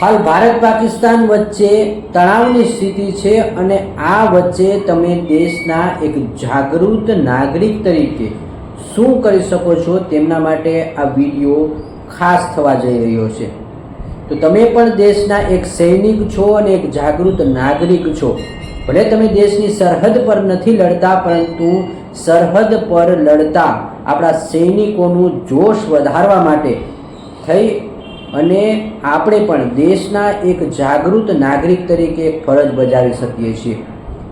હાલ ભારત પાકિસ્તાન વચ્ચે તણાવની સ્થિતિ છે અને આ વચ્ચે તમે દેશના એક જાગૃત નાગરિક તરીકે શું કરી શકો છો તેમના માટે આ વીડિયો ખાસ થવા જઈ રહ્યો છે. તો તમે પણ દેશના એક સૈનિક છો અને એક જાગૃત નાગરિક છો. ભલે તમે દેશની સરહદ પર નથી લડતા, પરંતુ સરહદ પર લડતા આપણા સૈનિકોનું જોશ વધારવા માટે થઈ અને આપણે પણ દેશના એક જાગૃત નાગરિક તરીકે ફરજ બજાવી શકીએ છીએ.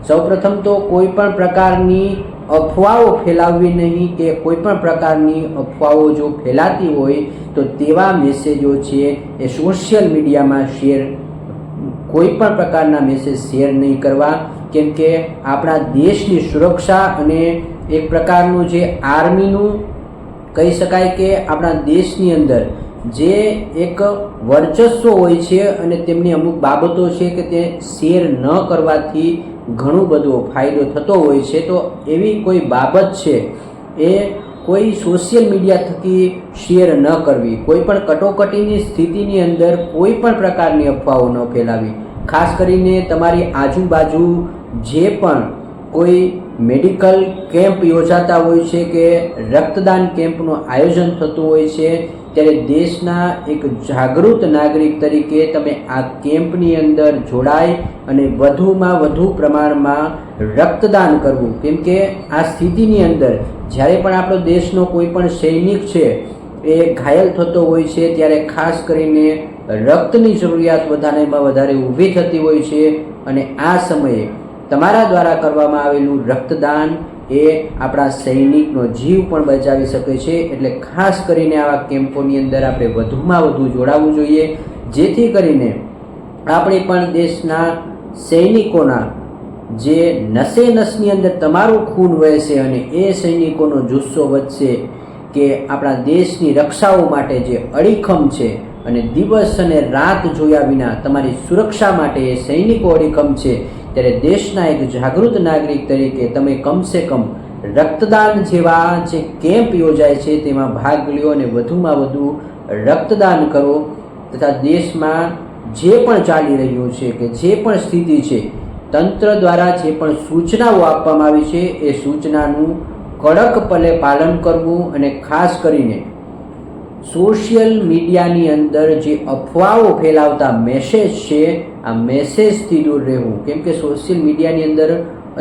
સૌપ્રથમ તો કોઈ પણ પ્રકારની અફવાઓ ફેલાવવી નહીં કે કોઈ પણ પ્રકારની અફવાઓ જો ફેલાતી હોય તો તેવા મેસેજો છે એ સોશિયલ મીડિયામાં શેર કોઈ પણ પ્રકારના મેસેજ શેર નહીં કરવા. કેમ કે આપણા દેશની સુરક્ષા અને એક પ્રકારનું જે આર્મીનું કહી શકાય કે આપણા દેશની અંદર જે એક વર્ચસ્વ હોય છે અને તેમની અમુક બાબતો છે કે તે શેર ન કરવાથી ઘણો બધો ફાયદો થતો હોય છે. તો એવી કોઈ બાબત છે એ કોઈ સોશિયલ મીડિયા થકી શેર ન કરવી. કોઈ પણ કટોકટીની સ્થિતિની અંદર કોઈ પણ પ્રકારની અફવાઓ ન ફેલાવી. ખાસ કરીને તમારી આજુબાજુ જે પણ કોઈ મેડિકલ કેમ્પ યોજાતા હોય છે કે રક્તદાન કેમ્પનું આયોજન થતું હોય છે ત્યારે દેશના એક જાગૃત નાગરિક તરીકે તમે આ કેમ્પની અંદર જોડાય અને વધુમાં વધુ પ્રમાણમાં રક્તદાન કરવું. કેમ કે આ સ્થિતિની અંદર જ્યારે પણ આપણો દેશનો કોઈ પણ સૈનિક છે, એ ઘાયલ થતો હોય છે, ત્યારે ખાસ કરીને રક્તની જરૂરિયાત વધારેમાં વધારે ઊભી થતી હોય છે અને આ સમયે તમારા દ્વારા કરવામાં આવેલું રક્તદાન એ આપણા સૈનિકનો જીવ પણ બચાવી શકે છે. એટલે ખાસ કરીને આવા કેમ્પોની અંદર આપણે વધુમાં વધુ જોડાવવું જોઈએ. જેથી કરીને આપણે પણ દેશના સૈનિકોના જે નસે નસની અંદર તમારું ખૂન વહેશે અને એ સૈનિકોનો જુસ્સો વધશે કે આપણા દેશની રક્ષાઓ માટે જે અડીખમ છે અને દિવસ અને રાત જોયા વિના તમારી સુરક્ષા માટે એ સૈનિકો અડીખમ છે. ત્યારે દેશના એક જાગૃત નાગરિક તરીકે તમે કમસે કમ રક્તદાન જેવા જે કેમ્પ યોજાય છે, તેમાં ભાગ લ્યો અને વધુમાં વધુ રક્તદાન કરો. તથા દેશમાં જે પણ ચાલી રહ્યું છે કે જે પણ સ્થિતિ છે, તંત્ર દ્વારા જે પણ સૂચનાઓ આપવામાં આવી છે, એ સૂચનાનું કડકપણે પાલન કરવું અને ખાસ કરીને સોશિયલ મીડિયાની અંદર જે અફવાઓ ફેલાવતા મેસેજ છે, આ મેસેજથી દૂર રહેવું. કેમ કે સોશિયલ મીડિયાની અંદર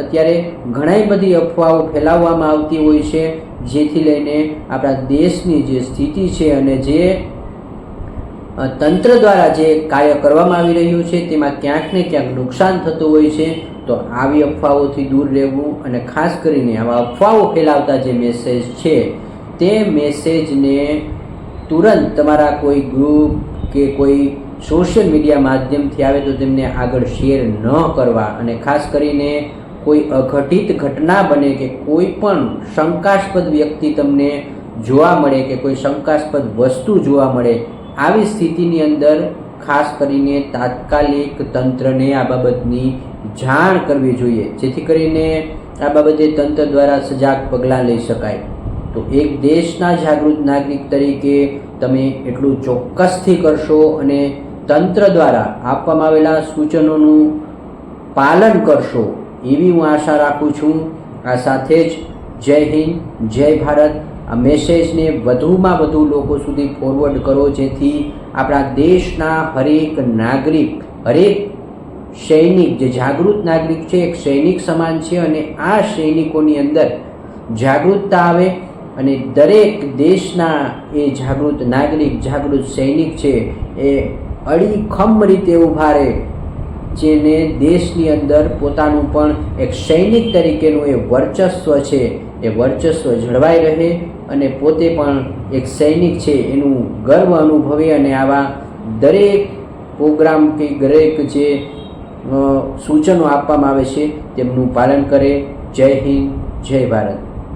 અત્યારે ઘણી બધી અફવાઓ ફેલાવવામાં આવતી હોય છે, જેથી લઈને આપણા દેશની જે સ્થિતિ છે અને જે તંત્ર દ્વારા જે કાર્ય કરવામાં આવી રહ્યું છે, તેમાં ક્યાંક ને ક્યાંક નુકસાન થતું હોય છે, તો આવી અફવાઓથી દૂર રહેવું અને ખાસ કરીને આવા અફવાઓ ફેલાવતા જે મેસેજ છે, તે મેસેજને તુરંત તમારા કોઈ ગ્રુપ કે કોઈ સોશિયલ મીડિયા માધ્યમથી આવે તો તેમને આગળ શેર ન કરવા અને ખાસ કરીને કોઈ અઘટિત ઘટના બને કે કોઈ પણ શંકાસ્પદ વ્યક્તિ તમને જોવા મળે કે કોઈ શંકાસ્પદ વસ્તુ જોવા મળે, આવી સ્થિતિની અંદર ખાસ કરીને તાત્કાલિક તંત્રને આ બાબતની જાણ કરવી જોઈએ. જેથી કરીને આ બાબતે તંત્ર દ્વારા સજાગ પગલાં લઈ શકાય. તો એક દેશના જાગૃત નાગરિક તરીકે તમે એટલું ચોક્કસથી કરશો અને તંત્ર દ્વારા આપવામાં આવેલા સૂચનોનું પાલન કરશો, એવી હું આશા રાખું છું. આ સાથે જ જય હિન્દ, જય ભારત. આ મેસેજને વધુમાં વધુ લોકો સુધી ફોરવર્ડ કરો, જેથી આપણા દેશના હરેક નાગરિક, હરેક સૈનિક, જે જાગૃત નાગરિક છે, એક સૈનિક સમાન છે અને આ સૈનિકોની અંદર જાગૃતતા આવે. અને દરેક દેશના એ જાગૃત નાગરિક, જાગૃત સૈનિક છે, એ અડીખમ રીતે ઊભા રહે, જેને દેશની અંદર પોતાનું પણ એક સૈનિક તરીકેનું એ વર્ચસ્વ છે. એ વર્ચસ્વ જળવાઈ રહે અને પોતે પણ એક સૈનિક છે. એનું ગર્વ અનુભવે અને આવા દરેક પ્રોગ્રામ કે દરેક જે સૂચનો આપવામાં આવે છે, તેમનું પાલન કરે. જય હિન્દ, જય ભારત.